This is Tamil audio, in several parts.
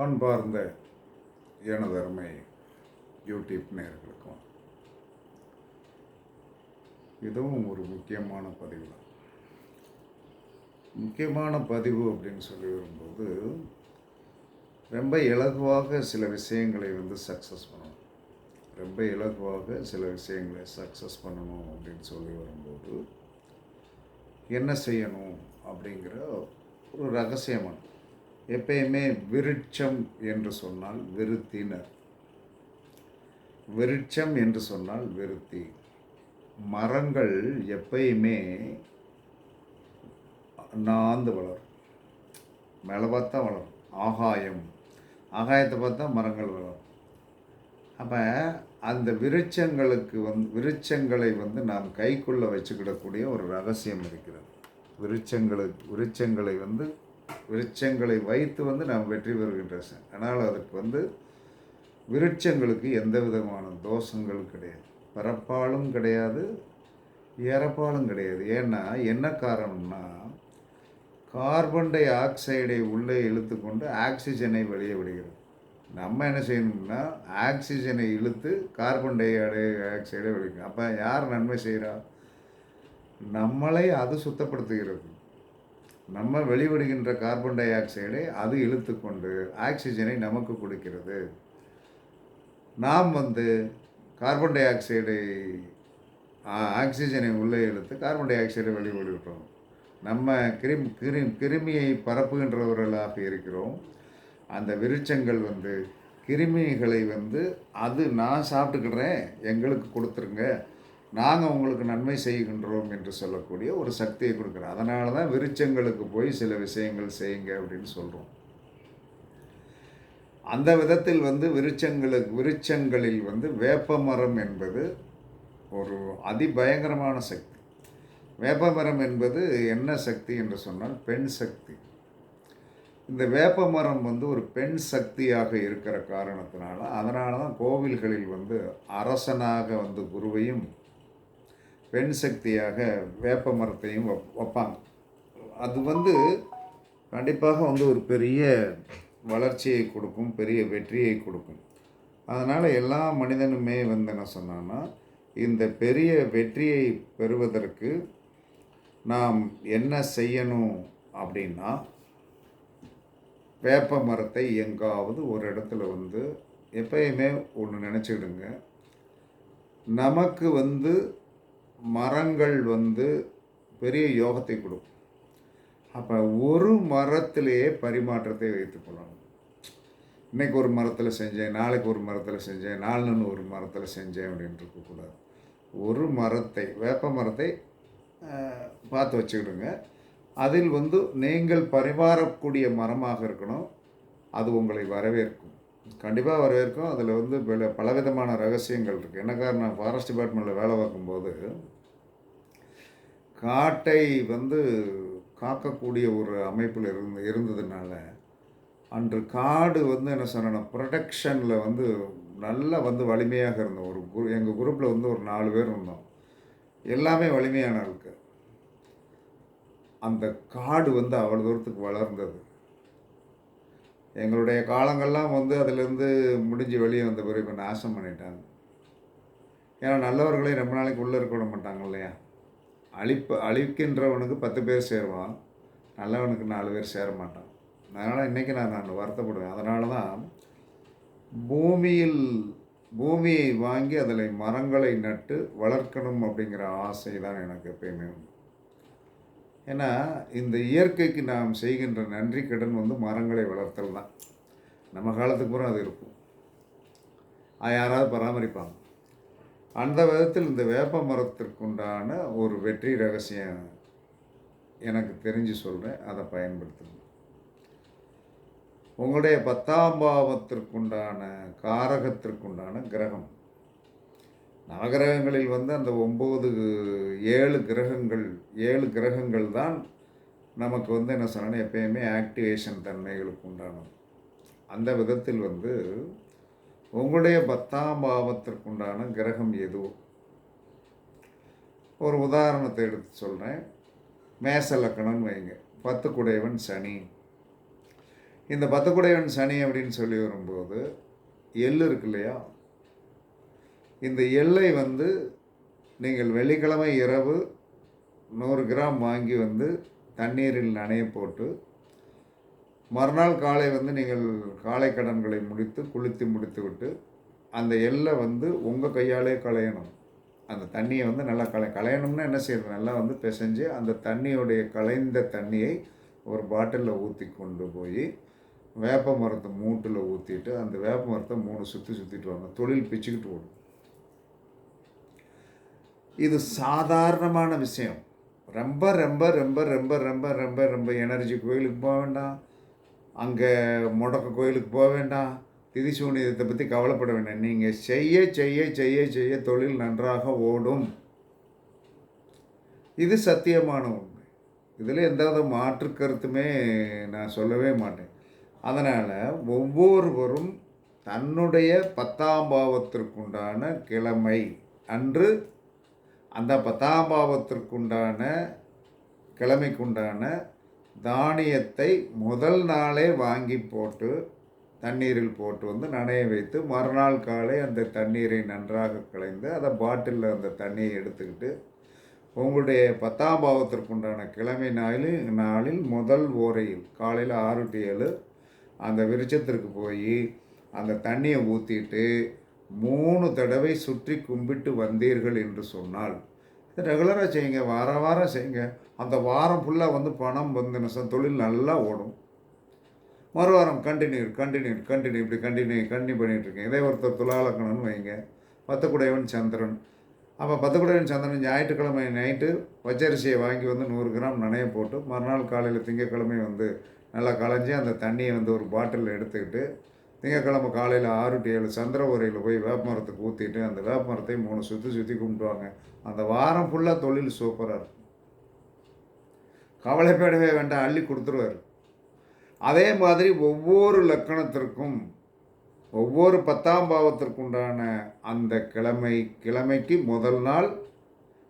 பண்பார்ந்த எனதருமை யூடியூப் நேர்களுக்கும் இதுவும் ஒரு முக்கியமான பதிவு. தான் முக்கியமான பதிவு அப்படின்னு சொல்லி வரும்போது ரொம்ப இலகுவாக சில விஷயங்களை வந்து சக்ஸஸ் பண்ணணும். ரொம்ப இலகுவாக சில விஷயங்களை சக்ஸஸ் பண்ணணும் அப்படின்னு சொல்லி வரும்போது என்ன செய்யணும் அப்படிங்கிற ஒரு ரகசியமான எப்பயுமே விருட்சம் என்று சொன்னால் விருத்தினர். விருட்சம் என்று சொன்னால் விருத்தி. மரங்கள் எப்பயுமே நாந்து வளரும். மேலே பார்த்தா வளரும். ஆகாயம். ஆகாயத்தை பார்த்தா மரங்கள் வளரும். அப்போ அந்த விருட்சங்களுக்கு வந்து விருட்சங்களை வந்து நாம் கைக்குள்ளே வச்சுக்கிடக்கூடிய ஒரு ரகசியம் இருக்கிறது. விருட்சங்களுக்கு விருட்சங்களை வந்து விருட்சங்களை வைத்து வந்து நாம் வெற்றி பெறுகின்ற ஆனால் அதுக்கு வந்து விருட்சங்களுக்கு எந்த விதமான தோஷங்கள் கிடையாது. பரப்பாலும் கிடையாது இறப்பாலும் கிடையாது. ஏன்னா என்ன காரணம்னா கார்பன் டை ஆக்சைடை உள்ளே இழுத்துக்கொண்டு ஆக்சிஜனை வெளியே விடுகிறது. நம்ம என்ன செய்யணும்னா ஆக்சிஜனை இழுத்து கார்பன் டை ஆக்சைடை வெளியிடும் அப்போ யார் நன்மை செய்கிறா? நம்மளை அது சுத்தப்படுத்துகிறது. நம்ம வெளிவிடுகின்ற கார்பன் டை ஆக்சைடை அது இழுத்துக்கொண்டு ஆக்சிஜனை நமக்கு கொடுக்கிறது. நாம் வந்து கார்பன் டை ஆக்சைடை ஆக்சிஜனை உள்ளே இழுத்து கார்பன் டை ஆக்சைடை வெளிவிடுகிறோம். நம்ம கிருமி கிரு கிருமியை பரப்புகின்றவர்களாக இருக்கிறோம். அந்த விருட்சங்கள் வந்து கிருமிகளை வந்து அது நான் சாப்பிட்டுக்கிறேன் எங்களுக்கு கொடுத்துருங்க. நாங்கள் உங்களுக்கு நன்மை செய்கின்றோம் என்று சொல்லக்கூடிய ஒரு சக்தியை கொடுக்குறோம் அதனால தான் விருச்சங்களுக்கு போய் சில விஷயங்கள் செய்யுங்க அப்படின்னு சொல்கிறோம் அந்த விதத்தில் வந்து விருச்சங்களுக்கு விருச்சங்களில் வந்து வேப்ப மரம் என்பது ஒரு அதிபயங்கரமான சக்தி. வேப்ப மரம் என்பது என்ன சக்தி என்று சொன்னால் பெண் சக்தி. இந்த வேப்ப மரம் வந்து ஒரு பெண் சக்தியாக இருக்கிற காரணத்தினால அதனால தான் கோவில்களில் வந்து அரசனாக வந்து குருவையும் பெண் சக்தியாக வேப்ப மரத்தையும் வப்- வைப்பாங்க. அது வந்து கண்டிப்பாக வந்து ஒரு பெரிய வளர்ச்சியை கொடுக்கும் பெரிய வெற்றியை கொடுக்கும். அதனால் எல்லா மனிதனுமே வந்து என்ன சொன்னான்னா இந்த பெரிய வெற்றியை பெறுவதற்கு நாம் என்ன செய்யணும் அப்படின்னா வேப்ப மரத்தை எங்காவது ஒரு இடத்துல வந்து எப்பயுமே ஒன்று நினச்சிடுங்க நமக்கு வந்து மரங்கள் வந்து பெரிய யோகத்தை கொடுக்கும். அப்போ ஒரு மரத்திலேயே பரிமாற்றத்தை வைத்துக்கொள்ளணும் இன்னைக்கு ஒரு மரத்தில் செஞ்சேன் நாளைக்கு ஒரு மரத்தில் செஞ்சேன் நாலுன்னு ஒரு மரத்தில் செஞ்சேன் அப்படின்ட்டு இருக்கக்கூடாது ஒரு மரத்தை வேப்ப மரத்தை பார்த்து வச்சுக்கிடுங்க. அதில் வந்து நீங்கள் பரிமாறக்கூடிய மரமாக இருக்கணும். அது உங்களை வரவேற்கும். கண்டிப்பாக வரவேற்கும். அதில் வந்து பல பலவிதமான ரகசியங்கள் இருக்குது என்ன காரணம் ஃபாரஸ்ட் டிபார்ட்மெண்ட்டில் வேலை பார்க்கும்போது காட்டை வந்து காக்கக்கூடிய ஒரு அமைப்பில் இருந்து இருந்ததுனால அன்று காடு வந்து என்ன சொன்னா ப்ரொடெக்ஷனில் வந்து நல்லா வந்து வலிமையாக இருந்தோம். ஒரு குரு எங்கள் குரூப்பில் வந்து ஒரு நாலு பேர் இருந்தோம். எல்லாமே வலிமையான இருக்குது அந்த காடு வந்து அவ்வளோ தூரத்துக்கு வளர்ந்தது. எங்களுடைய காலங்கள்லாம் வந்து அதுலேருந்து முடிஞ்சு வெளியே வந்த பிறகு இப்போ நாசம் பண்ணிட்டாங்க. ஏன்னா நல்லவர்களே ரொம்ப நாளைக்கு உள்ளே இருக்க விட மாட்டாங்க இல்லையா? அழிப்பு அழிக்கின்றவனுக்கு பத்து பேர் சேருவான் நல்லவனுக்கு நாலு பேர் சேர மாட்டான். அதனால் இன்றைக்கி நான் நான் வருத்தப்படுவேன். அதனால தான் பூமியில் பூமியை வாங்கி அதில் மரங்களை நட்டு வளர்க்கணும் அப்படிங்கிற ஆசை தான் எனக்கு எப்பயுமே உண்டு. ஏன்னா இந்த இயற்கைக்கு நாம் செய்கின்ற நன்றி கடன் வந்து மரங்களை வளர்த்தல் தான். நம்ம காலத்துக்கு பூரா அது இருக்கும். யாராவது பராமரிப்பாங்க. அந்த விதத்தில் இந்த வேப்ப மரத்திற்குண்டான ஒரு வெற்றி ரகசியம் எனக்கு தெரிஞ்சு சொல்கிறேன் அதை பயன்படுத்துங்க. உங்களுடைய பத்தாம் பாவத்திற்குண்டான காரகத்திற்குண்டான கிரகம் நவகிரகங்களில் வந்து அந்த ஒம்பது ஏழு கிரகங்கள் ஏழு கிரகங்கள் தான் நமக்கு வந்து என்ன சொன்னா எப்பயுமே ஆக்டிவேஷன் தன்மைகளுக்கு உண்டானது. அந்த விதத்தில் வந்து உங்களுடைய பத்தாம் பாவத்திற்குண்டான கிரகம் எதுவும் ஒரு உதாரணத்தை எடுத்து சொல்கிறேன் மேச லக்கணம்னு வைங்க. பத்து குடையவன் சனி. இந்த பத்துக்குடையவன் சனி அப்படின்னு சொல்லி வரும்போது எள் இருக்கு இல்லையா? இந்த எல்லை வந்து நீங்கள் வெள்ளிக்கிழமை இரவு நூறு கிராம் வாங்கி வந்து தண்ணீரில் நனைய போட்டு மறுநாள் காலை வந்து நீங்கள் காலை கடன்களை முடித்து குளித்து முடித்து விட்டு அந்த எல்லை வந்து உங்கள் கையாலே களையணும். அந்த தண்ணியை வந்து நல்லா கலை களையணும்னா என்ன செய்யறது? நல்லா வந்து பிசைஞ்சு அந்த தண்ணியுடைய கலைந்த தண்ணியை ஒரு பாட்டிலில் ஊற்றி கொண்டு போய் வேப்ப மரத்தை மூட்டில் ஊற்றிட்டு அந்த வேப்ப மரத்தை மூணு சுற்றி சுற்றிட்டு வாங்க. தொழில் பிச்சுக்கிட்டு ஓடும். இது சாதாரணமான விஷயம். ரொம்ப ரொம்ப ரொம்ப ரொம்ப ரொம்ப ரொம்ப ரொம்ப எனர்ஜி கோயிலுக்கு போக வேண்டாம். அங்கே முடக்க கோயிலுக்கு போக வேண்டாம். திதி சூனியத்தை பற்றி கவலைப்பட வேண்டாம். நீங்கள் செய்ய செய்ய செய்ய செய்ய தொழில் நன்றாக ஓடும். இது சத்தியமான உண்மை. இதில் எந்த மாற்று கருத்துமே நான் சொல்லவே மாட்டேன். அதனால் ஒவ்வொருவரும் தன்னுடைய பத்தாம் பாவத்திற்குண்டான கிழமை அன்று அந்த பத்தாம் பாவத்திற்குண்டான கிழமைக்குண்டான தானியத்தை முதல் நாளே வாங்கி போட்டு தண்ணீரில் போட்டு வந்து நனைய வைத்து மறுநாள் காலை அந்த தண்ணீரை நன்றாக கலைந்து அதை பாட்டிலில் அந்த தண்ணியை எடுத்துக்கிட்டு உங்களுடைய பத்தாம் பாவத்திற்குண்டான கிழமை நாளில் நாளில் முதல் ஓரையில் காலையில் ஆறு டு ஏழு அந்த விருட்சத்திற்கு போய் அந்த தண்ணியை ஊற்றிட்டு மூணு தடவை சுற்றி கும்பிட்டு வந்தீர்கள் என்று சொன்னால் இது ரெகுலராக செய்யுங்க வார வாரம் செய்யுங்க. அந்த வாரம் ஃபுல்லாக வந்து பணம் வந்து தொழில் நல்லா ஓடும். மறு வாரம் கண்டினியூ கண்டினியூ கண்டினியூ இப்படி கண்டினியூ கண்டினியூ பண்ணிகிட்ருக்கேன் இதே ஒருத்தர் துலாலக்கணம்னு வைங்க. பத்துக்குடையவன் சந்திரன். அப்போ பத்துக்குடையவன் சந்திரன் ஞாயிற்றுக்கிழமை நைட்டு பச்சரிசியை வாங்கி வந்து நூறு கிராம் நனைய போட்டு மறுநாள் காலையில் திங்கக்கிழமை வந்து நல்லா களைஞ்சி அந்த தண்ணியை வந்து ஒரு பாட்டிலில் எடுத்துக்கிட்டு திங்கக்கிழமை காலையில் ஆறு டு ஏழு சந்திர உரையில் போய் வேப்பமரத்துக்கு ஊற்றிட்டு அந்த வேப்பமரத்தை மூணு சுற்றி சுற்றி கும்பிடுவாங்க. அந்த வாரம் ஃபுல்லாக தொழில் சூப்பராக இருக்கும். கவலைப்படவே வேண்டாம் அள்ளி கொடுத்துருவார். அதே மாதிரி ஒவ்வொரு லக்கணத்திற்கும் ஒவ்வொரு பத்தாம் பாவத்திற்குண்டான அந்த கிழமை கிழமைக்கு முதல் நாள்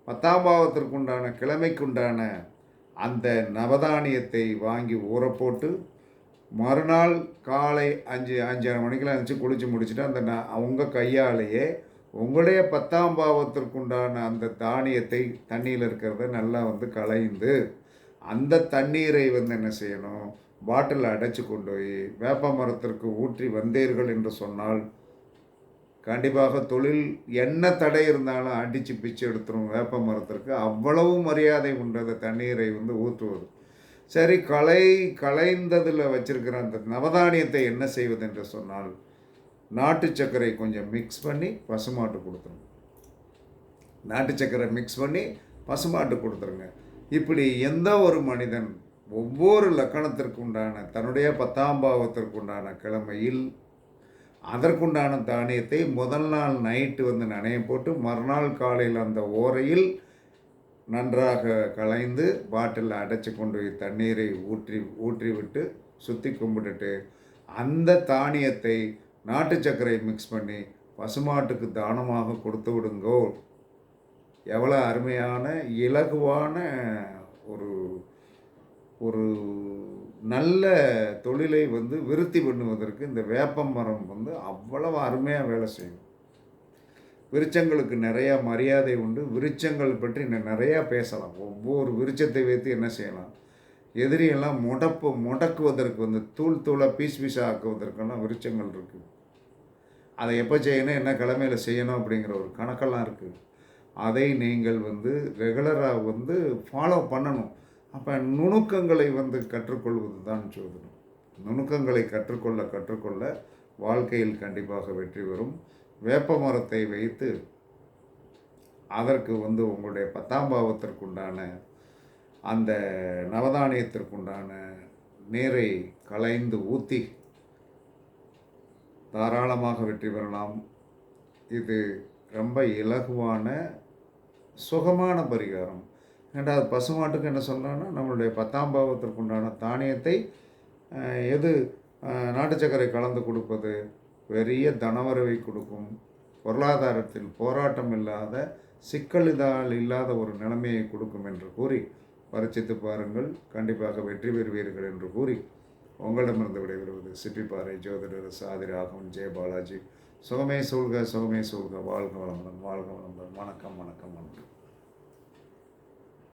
பத்தாம் பாவத்திற்குண்டான கிழமைக்குண்டான அந்த நவதானியத்தை வாங்கி ஊற போட்டு மறுநாள் காலை அஞ்சு அஞ்சரை மணிக்கெல்லாம் இருந்துச்சு குளித்து முடிச்சுட்டு அந்த நான் அவங்க கையாலேயே உங்களுடைய பத்தாம் பாவத்திற்குண்டான அந்த தானியத்தை தண்ணியில் இருக்கிறத நல்லா வந்து களைந்து அந்த தண்ணீரை வந்து என்ன செய்யணும்? பாட்டிலில் அடைச்சி கொண்டு போய் வேப்ப மரத்திற்கு ஊற்றி வந்தீர்கள் என்று சொன்னால் கண்டிப்பாக தொழில் என்ன தடை இருந்தாலும் அடித்து பிச்சு எடுத்துரும். வேப்ப மரத்திற்கு அவ்வளவு மரியாதை உண்டு அந்த தண்ணீரை வந்து ஊற்றுவது. சரி களை களைந்ததில் வச்சிருக்கிற அந்த நவதானியத்தை என்ன செய்வது என்று சொன்னால் நாட்டு சர்க்கரை கொஞ்சம் மிக்ஸ் பண்ணி பசுமாட்டு கொடுத்துருங்க. நாட்டு சர்க்கரை மிக்ஸ் பண்ணி பசுமாட்டு கொடுத்துருங்க. இப்படி எந்த ஒரு மனிதன் ஒவ்வொரு லக்கணத்திற்கு உண்டான தன்னுடைய பத்தாம் பாவத்திற்குண்டான கிழமையில் அதற்குண்டான தானியத்தை முதல் நாள் நைட்டு வந்து நனைய போட்டு மறுநாள் காலையில் அந்த ஓரையில் நன்றாக களைந்து பாட்டிலில் அடைச்சி கொண்டு போய் தண்ணீரை ஊற்றி ஊற்றிவிட்டு சுற்றி கும்பிட்டுட்டு அந்த தானியத்தை நாட்டு சர்க்கரை மிக்ஸ் பண்ணி பசுமாட்டுக்கு தானமாக கொடுத்து விடுங்கோ. எவ்வளோ அருமையான இலகுவான ஒரு ஒரு நல்ல தொழிலை வந்து விருத்தி பண்ணுவதற்கு இந்த வேப்ப மரம் வந்து அவ்வளவு அருமையாக வேலை செய்யும். விருச்சங்களுக்கு நிறையா மரியாதை உண்டு. விருச்சங்கள் பற்றி இன்னும் நிறையா பேசலாம். ஒவ்வொரு விருச்சத்தை வைத்து என்ன செய்யலாம்? எதிரியெல்லாம் முடப்பு முடக்குவதற்கு வந்து தூள் தூளாக பீஸ் பீஸாக ஆக்குவதற்கெல்லாம் விருச்சங்கள் இருக்குது அதை எப்போ செய்யணும் என்ன கிழமையில் செய்யணும் அப்படிங்கிற ஒரு கணக்கெல்லாம் இருக்குது அதை நீங்கள் வந்து ரெகுலராக வந்து ஃபாலோ பண்ணணும். அப்போ நுணுக்கங்களை வந்து கற்றுக்கொள்வது தான் சொல்லணும் நுணுக்கங்களை கற்றுக்கொள்ள கற்றுக்கொள்ள வாழ்க்கையில் கண்டிப்பாக வெற்றி வரும் வேப்ப மரத்தை வைத்து அதற்கு வந்து உங்களுடைய பத்தாம் பாவத்திற்குண்டான அந்த நவதானியத்திற்குண்டான நீரை கலைந்து ஊற்றி தாராளமாக வெற்றி பெறலாம். இது ரொம்ப இலகுவான சுகமான பரிகாரம். ரெண்டாவது பசுமாட்டுக்கு என்ன சொல்கிறோன்னா நம்மளுடைய பத்தாம் பாவத்திற்குண்டான தானியத்தை எது நாட்டு சர்க்கரை கலந்து கொடுப்பது பெரிய தனவரவை கொடுக்கும். பொருளாதாரத்தில் போராட்டம் இல்லாத சிக்கலிதால் இல்லாத ஒரு நிலைமையை கொடுக்கும் என்று கூறி பரிச்சித்து பாருங்கள். கண்டிப்பாக வெற்றி பெறுவீர்கள் என்று கூறி உங்களிடமிருந்து விடைபெறுவது சிப்பிப்பாறை ஜோதிடர் சாதி ஜெயபாலாஜி ஜெய பாலாஜி. சுகமே சூழ்க சுகமே சூழ்க. வாழ்க வளமுடன் வாழ்க வளமுடன். வணக்கம் வணக்கம் வணக்கம்.